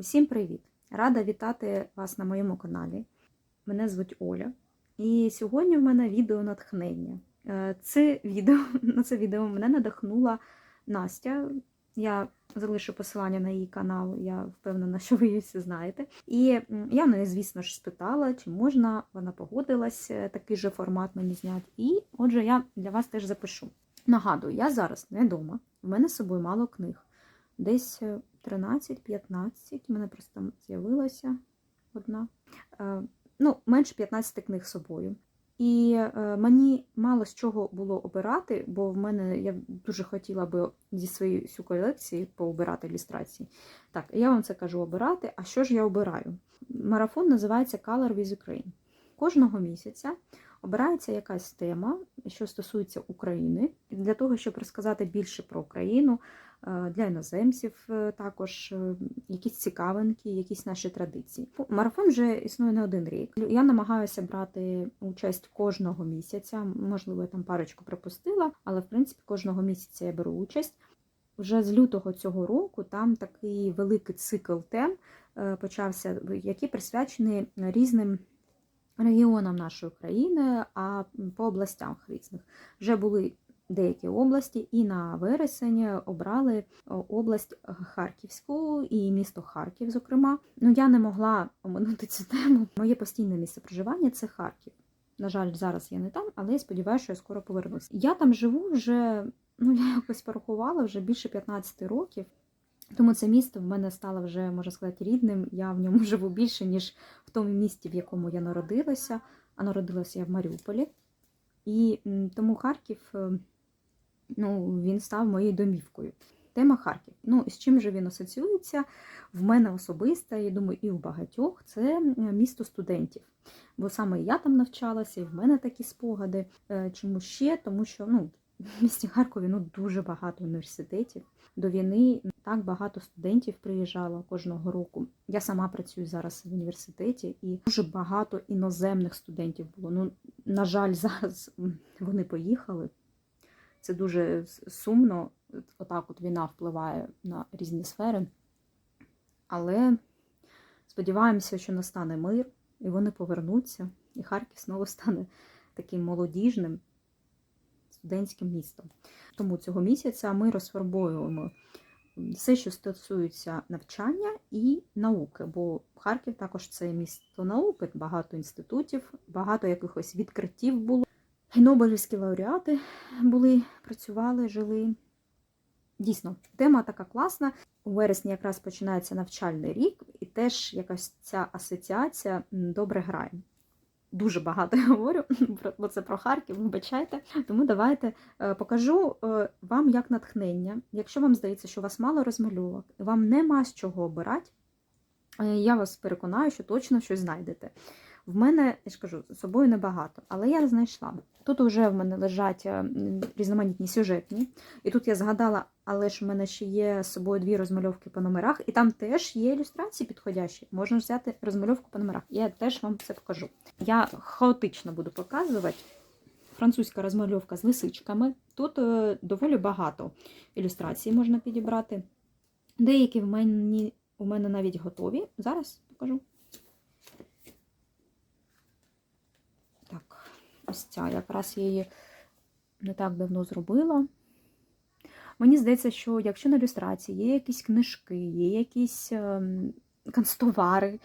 Усім привіт! Рада вітати вас на моєму каналі. Мене звуть Оля. І сьогодні в мене відео натхнення. Е, Це відео, на це відео мене надихнула Настя. Я залишу посилання на її канал, я впевнена, що ви її всі знаєте. І я неї, звісно ж, спитала, чи можна, вона погодилась е, такий же формат мені зняти. І отже, я для вас теж запишу. Нагадую, я зараз не вдома, в мене з собою мало книг. Десь е, 13-15, в мене просто з'явилася одна. Е, Ну, менше 15 книг з собою. І е, мені мало з чого було обирати, бо в мене я дуже хотіла би зі своєї всю колекції пообирати ілюстрації. Так, я вам це кажу обирати. А що ж я обираю? Марафон називається Color with Ukraine. Кожного місяця обирається якась тема, що стосується України, для того, щоб розказати більше про Україну, е, для іноземців е, також е, якісь цікавинки, якісь наші традиції. Марафон вже існує не один рік. Я намагаюся брати участь кожного місяця. Можливо, я там парочку пропустила, але в принципі кожного місяця я беру участь. Вже з лютого цього року там такий великий цикл тем почався, які присвячені різним регіонам нашої країни, а по областях різних. Вже були деякі області, і на вересень обрали область Харківську і місто Харків, зокрема. Ну я не могла оминути цю тему. Моє постійне місце проживання це Харків. На жаль, зараз я не там, але я сподіваюся, що я скоро повернусь. Я там живу вже, ну я якось порахувала вже більше 15 років. Тому це місто в мене стало вже, можна сказати, рідним. Я в ньому живу більше, ніж в тому місті, в якому я народилася. А народилася я в Маріуполі. І тому Харків е, ну, він став моєю домівкою. Тема Харків. Ну, з чим же він асоціюється? В мене особисто, я думаю, і у багатьох це місто студентів. Бо саме я там навчалася, і в мене такі спогади. Е, Чому ще? Тому що ну, в місті Харкові ну, дуже багато університетів. До війни так багато студентів приїжджало кожного року. Я сама працюю зараз в університеті, і дуже багато іноземних студентів було. Ну, на жаль, зараз вони поїхали. Це дуже сумно. Отак от війна впливає на різні сфери. Але сподіваємося, що настане мир, і вони повернуться, і Харків знову стане таким молодіжним студентським містом. Тому цього місяця ми розфарбовуємо все, що стосується навчання і науки, бо Харків також це місто науки, багато інститутів, багато якихось відкриттів було. І Нобелівські лауреати були, працювали, жили. Дійсно, тема така класна. У вересні якраз починається навчальний рік, і теж якась ця асоціація добре грає. Дуже багато я говорю, бо це про Харків, вибачайте. Тому давайте е, покажу е, вам як натхнення. Якщо вам здається, що у вас мало розмальовок, вам нема з чого обирати, е, я вас переконаю, що точно щось знайдете. В мене, я ж кажу, з собою небагато, але я знайшла. Тут вже в мене лежать е, різноманітні сюжетні. І тут я згадала, але ж в мене ще є з собою дві розмальовки по номерах, і там теж є ілюстрації підходящі. Можна взяти розмальовку по номерах. Я теж вам це покажу. Я хаотично буду показувати. Французька розмальовка з лисичками. Тут е, доволі багато ілюстрацій можна підібрати. Деякі в мене, у мене навіть готові. Зараз покажу. Так, ось ця якраз я її не так давно зробила. Мені здається, що якщо на ілюстрації є якісь книжки, є якісь ем, канцтовари,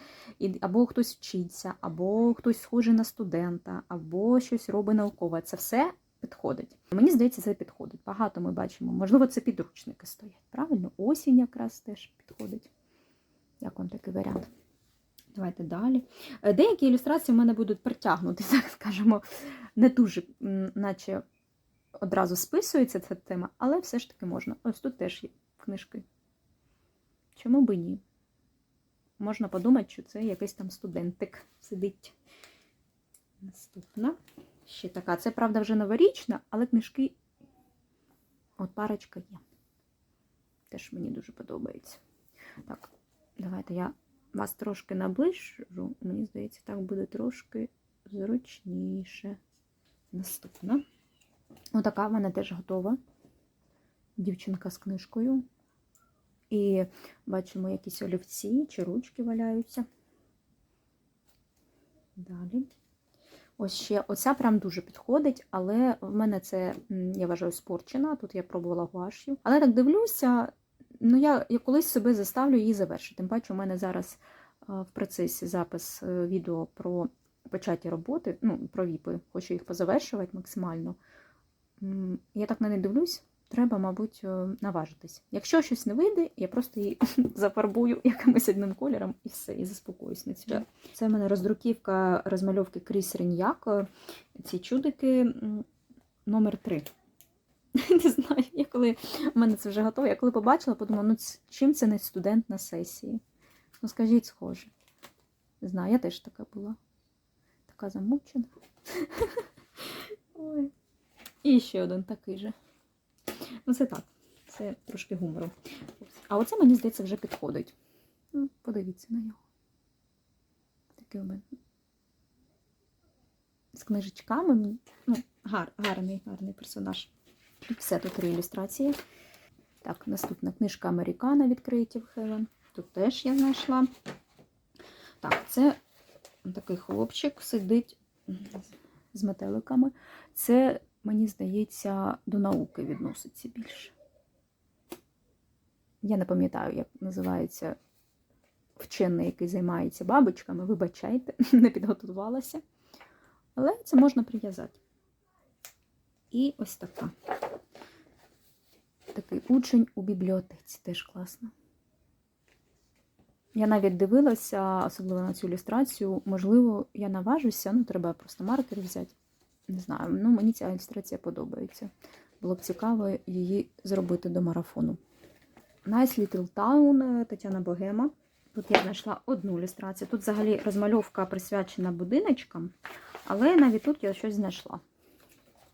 або хтось вчиться, або хтось схожий на студента, або щось робить наукове, це все підходить. Мені здається, це підходить. Багато ми бачимо. Можливо, це підручники стоять. Правильно? Осінь якраз теж підходить. Як вам такий варіант? Давайте далі. Е, Деякі ілюстрації в мене будуть притягнути, так скажемо, не дуже, наче одразу списується ця тема, але все ж таки можна. Ось тут теж є книжки. Чому би ні? Можна подумати, що це якийсь там студентик сидить. Наступна. Ще така. Це, правда, вже новорічна, але книжки. От парочка є. Теж мені дуже подобається. Так, давайте я вас трошки наближу. Мені здається, так буде трошки зручніше. Наступна. Отака в мене теж готова. Дівчинка з книжкою. І бачимо якісь олівці чи ручки валяються. Далі. Ось ще оця прям дуже підходить, але в мене це, я вважаю, спорчена. Тут я пробувала гуаш'ю. Але так дивлюся, ну я, я колись себе заставлю її завершити. Тим паче, у мене зараз а, в процесі запис е, відео про початі роботи, ну, про віпи, хочу їх позавершувати максимально. Я так на не дивлюсь, треба, мабуть, е, наважитись. Якщо щось не вийде, я просто її зафарбую якимось одним кольором і все, і заспокоюсь на цьому. Це в мене роздруківка розмальовки Кріс Ріньяк. Ці чудики номер 3. Не знаю, я коли в мене це вже готово, я коли побачила, подумала, ну чим це не студент на сесії? Ну, скажіть, схоже. Знаю, я теж така була. Така замучена. Ой. І ще один такий же. Ну, це так. Це трошки гумору. А оце, мені здається, вже підходить. Ну, подивіться на нього. Такий у мене. З книжечками. Ну, гар, гарний, гарний персонаж. Все тут три ілюстрації. Так, наступна книжка Американа від Creative Heaven. Тут теж я знайшла. Так, це такий хлопчик сидить з метеликами. Це, мені здається, до науки відноситься більше. Я не пам'ятаю, як називається вчений, який займається бабочками. Вибачайте, не підготувалася. Але це можна прив'язати. І ось така. Такий учень у бібліотеці теж класно. Я навіть дивилася, особливо на цю ілюстрацію. Можливо, я наважуся, ну треба просто маркер взяти. Не знаю, ну мені ця ілюстрація подобається. Було б цікаво її зробити до марафону. Nice Little Town Тетяна Богема. Тут я знайшла одну ілюстрацію. Тут взагалі розмальовка присвячена будиночкам, але навіть тут я щось знайшла.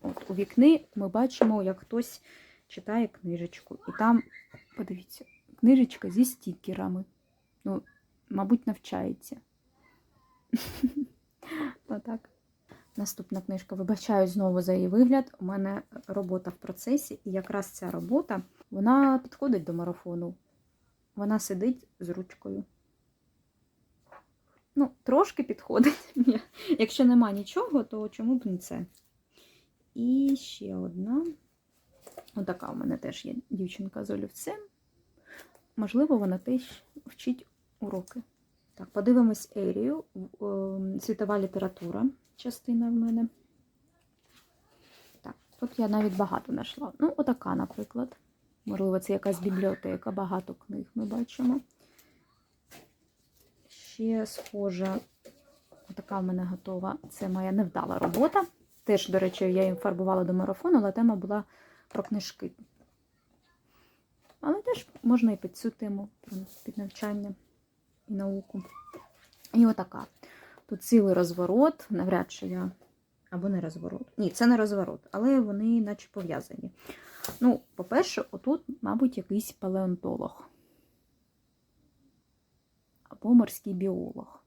От, у вікни ми бачимо, як хтось читає книжечку. І там, подивіться, книжечка зі стікерами. Ну, мабуть, навчається. Отак. Наступна книжка. Вибачаю знову за її вигляд. У мене робота в процесі, і якраз ця робота вона підходить до марафону. Вона сидить з ручкою. Ну, трошки підходить. Якщо нема нічого, то чому б не це? І ще одна. Отака у мене теж є дівчинка з олівцем. Можливо, вона теж вчить уроки. Так, подивимось Ерію. Ем, Світова література. Частина в мене. Так, тут я навіть багато знайшла. Ну, отака, наприклад. Можливо, це якась бібліотека, багато книг ми бачимо. Ще схожа, така в мене готова. Це моя невдала робота. Теж, до речі, я їм фарбувала до марафону, але тема була про книжки. Але теж можна і під цю тему, під навчання і науку. І отака. Тут цілий розворот, навряд чи я. Або не розворот. Ні, це не розворот, але вони наче пов'язані. Ну, по-перше, отут, мабуть, якийсь палеонтолог. Або морський біолог.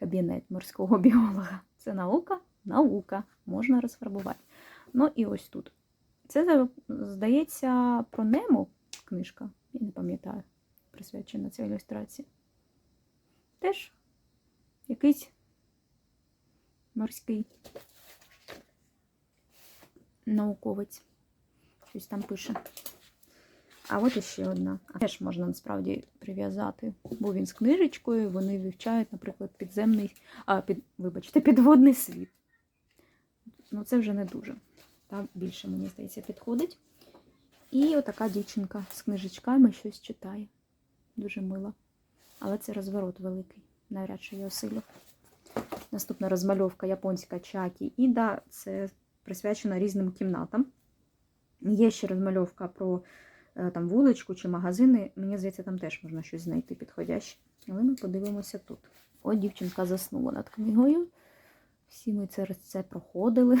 Кабінет морського біолога. Це наука? Наука. Можна розфарбувати. Ну і ось тут. Це, здається, про Нему книжка. Я не пам'ятаю, присвячена цій ілюстрації. Теж якийсь морський науковець. Щось там пише. А от іще одна. Теж можна насправді прив'язати, бо він з книжечкою, вони вивчають, наприклад, підземний, а, під, вибачте, підводний світ. Ну, це вже не дуже. Та більше, мені здається, підходить. І отака дівчинка з книжечками щось читає. Дуже мила. Але це розворот великий. Навряд чи я осилю. Наступна розмальовка японська чакі Іда. Це присвячена різним кімнатам. Є ще розмальовка про е, там, вуличку чи магазини. Мені здається, там теж можна щось знайти підходяще. Але ми подивимося тут. От дівчинка заснула над книгою. Всі ми це, це проходили.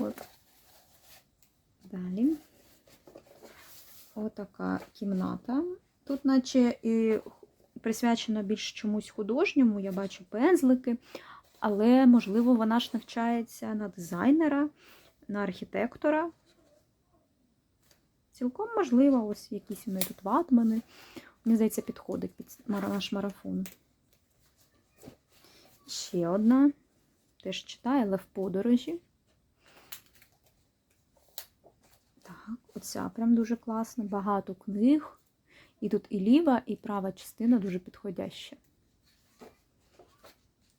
От. Далі. Отака кімната. Тут, наче, і присвячено більш чомусь художньому, я бачу пензлики, але, можливо, вона ж навчається на дизайнера, на архітектора. Цілком можливо, ось якісь вони тут ватмани. Мені здається, підходить під наш марафон. Ще одна. Теж читає, але в подорожі. Так, оця прям дуже класна. Багато книг. І тут і ліва, і права частина дуже підходяща.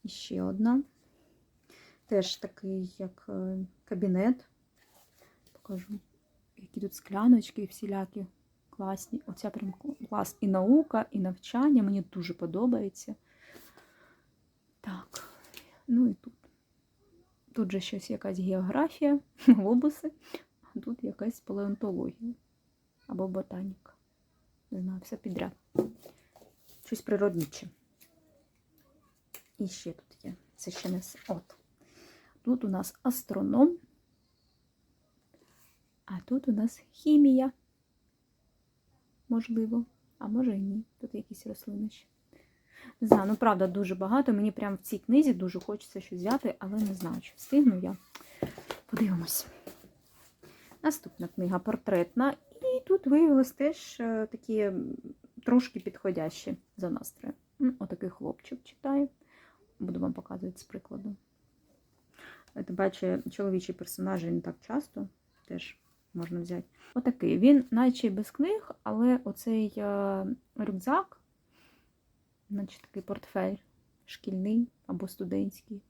І ще одна. Теж такий, як е, кабінет. Покажу. Які тут скляночки всілякі класні. Оця прям клас. І наука, і навчання. Мені дуже подобається. Так, ну і тут. Тут же щось якась географія, глобуси, а тут якась палеонтологія або ботаніка. Не знаю, все підряд. Щось природниче. І ще тут є. Це ще не. От. Тут у нас астроном, а тут у нас хімія. Можливо, а може і ні. Тут якісь рослини ще. Не знаю, ну правда, дуже багато. Мені прямо в цій книзі дуже хочеться щось взяти, але не знаю, чи встигну я. Подивимось. Наступна книга портретна. І тут виявилось теж е, такі трошки підходящі за настрою. Отакий хлопчик читає. Буду вам показувати з прикладу. Ти бачиш, чоловічі персонажі не так часто теж можна взяти. Отакий. Він, наче без книг, але оцей е, рюкзак, наче такий портфель шкільний або студентський,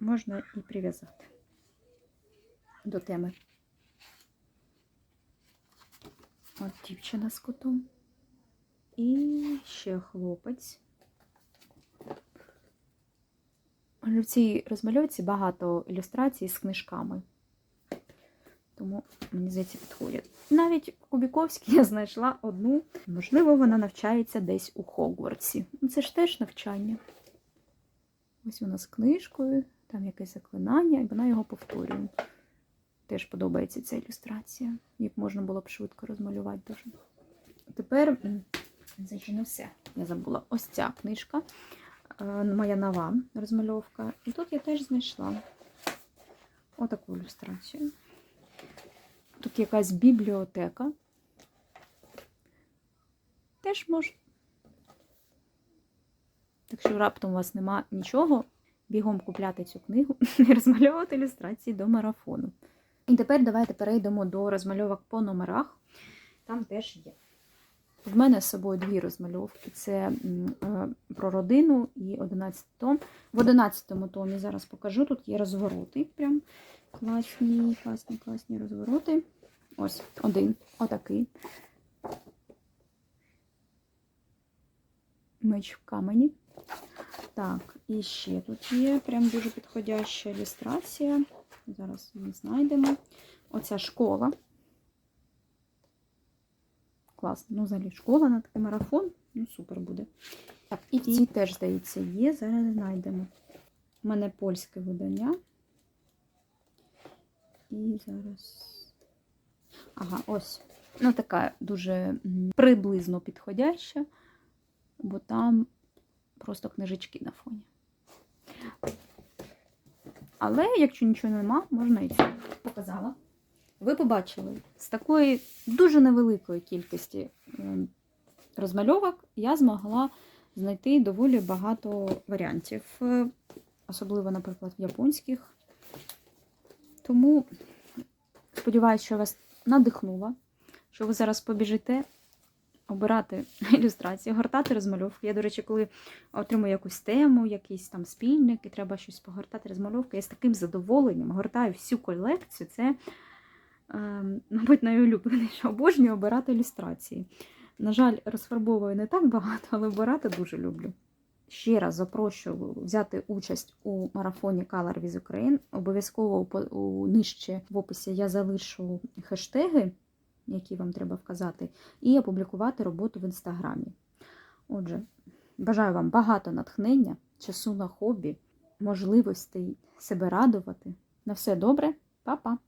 можна і прив'язати до теми. От дівчина з котом. І ще хлопець. В цій розмальовці багато ілюстрацій з книжками. Тому, мені здається, підходять. Навіть Кубіковській я знайшла одну. Можливо, вона навчається десь у Хогвартсі. Ну, Це ж теж навчання. Ось вона з книжкою, там якесь заклинання, і вона його повторює. Теж подобається ця ілюстрація. Б можна було б швидко розмалювати дуже. Тепер це не все. Я забула. Ось ця книжка. е, Моя нова розмальовка. І тут я теж знайшла отаку ілюстрацію. Тут якась бібліотека. Теж можна. Так що раптом у вас нема нічого, бігом купляти цю книгу і розмальовувати ілюстрації до марафону. І тепер давайте перейдемо до розмальовок по номерах. Там теж є. В мене з собою дві розмальовки: це е, про родину і 11 том. В 11 томі зараз покажу. Тут є розвороти. Прям класні, класні, класні розвороти. Ось один, отакий. Меч в камені. Так, і ще тут є прям дуже підходяща ілюстрація. Зараз її знайдемо. Оця школа. Класно. Ну, взагалі, школа на такий марафон. Ну, супер буде. Так, і ці теж, здається, є. Зараз знайдемо. У мене польське видання. І зараз. Ага, ось. Ну, така дуже приблизно підходяща, бо там просто книжечки на фоні. Але, якщо нічого нема, можна і це. Показала. Ви побачили, з такої дуже невеликої кількості ем, розмальовок я змогла знайти доволі багато варіантів, Е, особливо, наприклад, японських. Тому сподіваюся, що вас надихнула, що ви зараз побіжите обирати ілюстрації, гортати розмальовки. Я, до речі, коли отримую якусь тему, якийсь там спільник, і треба щось погортати розмальовки, я з таким задоволенням гортаю всю колекцію. Це, е, мабуть, найулюбленіше обожнюю обирати ілюстрації. На жаль, розфарбовую не так багато, але обирати дуже люблю. Ще раз запрошую взяти участь у марафоні Color with Ukraine. Обов'язково нижче в описі я залишу хештеги, які вам треба вказати, і опублікувати роботу в інстаграмі. Отже, бажаю вам багато натхнення, часу на хобі, можливостей себе радувати. На все добре, па-па!